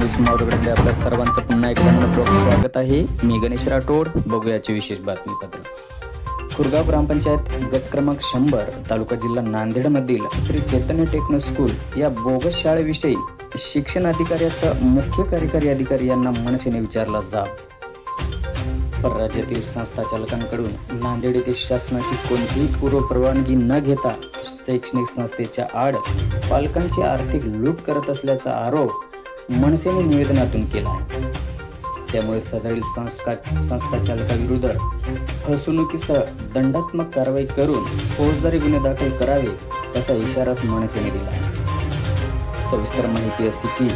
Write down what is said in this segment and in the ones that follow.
News मावळकडे आपल्या सर्वांचं पुन्हा एकदा मनपूर्वक स्वागत आहे. मी गणेश राठोड. बघूयाचे विशेष बातमीपत्र. कुरगाव ग्रामपंचायत गट क्रमांक शंभर तालुका जिल्हा नांदेडमधील श्री चैतन्य टेक्नो स्कूल या बोगस शाळेविषयी शिक्षण अधिकाऱ्याचा मुख्य कार्यकारी अधिकारी यांना मनसेने विचारला जाब. परराज्यातील संस्था चालकांकडून नांदेड येथे शासनाची कोणतीही पूर्व परवानगी न घेता शैक्षणिक संस्थेच्या आड पालकांची आर्थिक लूट करत असल्याचा आरोप मनसेने निवेदनातून केला आहे. त्यामुळे सदरील संस्था संस्था चालकाविरुद्ध फसवणुकीसह दंडात्मक कारवाई करून फौजदारी गुन्हे दाखल करावे असा इशाराच मनसेने दिला आहे. सविस्तर माहिती अशी की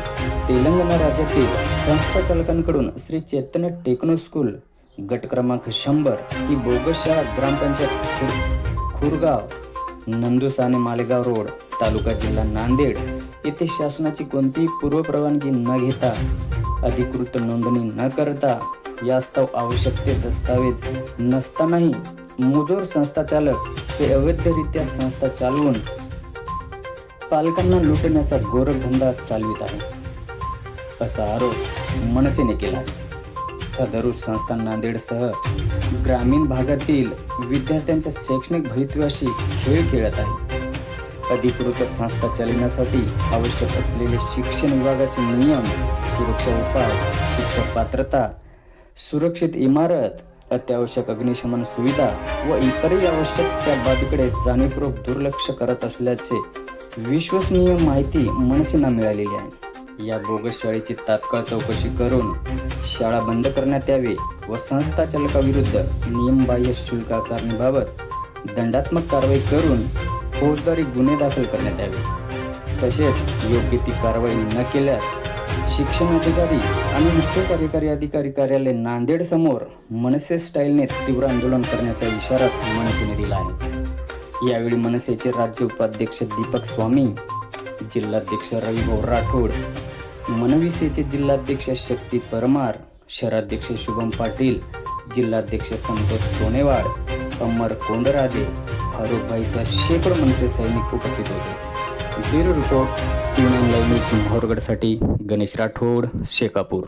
तेलंगणा राज्यातील संस्था चालकांकडून श्री चैतन्य टेक्नो स्कूल गट क्रमांक शंभर ही बोगस शाळा ग्रामपंचायत खुरगाव नंदुसाने मालेगाव रोड तालुका जिल्हा नांदेड येथे शासनाची कोणतीही पूर्वपरवानगी न घेता अधिकृत नोंदणी न करता यास्तव आवश्यक ते दस्तावेज नसतानाही मुजोर संस्था चालक हे अवैधरित्या संस्था चालवून पालकांना लुटण्याचा गोरखधंदा चालवित आहे. असा आरोप मनसेने केला सदरू संस्था नांदेडसह ग्रामीण भागातील विद्यार्थ्यांच्या शैक्षणिक भवितव्याशी खेळ खेळत आहे. अधिकृत संस्था चालविण्यासाठी आवश्यक असलेले शिक्षण विभागाचे नियम सुरक्षा उपाय शिक्षक पात्रता सुरक्षित इमारत अत्यावश्यक अग्निशमन सुविधा व इतरही आवश्यक त्या बाबीकडे जाणीवपूर्वक दुर्लक्ष करत असल्याचे विश्वसनीय माहिती मनसेना मिळालेली आहे. या बोगस शाळेची तात्काळ चौकशी करून शाळा बंद करण्यात यावी व संस्था चालकाविरुद्ध नियमबाह्य शुल्क आकारणीबाबत दंडात्मक कारवाई करून फौजदारी गुन्हे दाखल करण्यात यावे. तसेच योग्य ती कारवाई न केल्यास शिक्षण अधिकारी आणि मुख्य कार्यकारी अधिकारी कार्यालय नांदेड समोर मनसे स्टाईलने तीव्र आंदोलन करण्याचा इशाराच मनसेने दिला आहे. यावेळी मनसेचे राज्य उपाध्यक्ष दीपक स्वामी जिल्हाध्यक्ष रविभाऊ राठोड मनविसेचे जिल्हाध्यक्ष शक्ती परमार शहराध्यक्ष शुभम पाटील जिल्हाध्यक्ष संतोष सोनेवाड अमर कोंडराजे फारुखभाईसह शेकडो मनसे सैनिक उपस्थित होते. Bureau report T nine live news मोहरगडसाठी Ganesh Rathod Shekapur.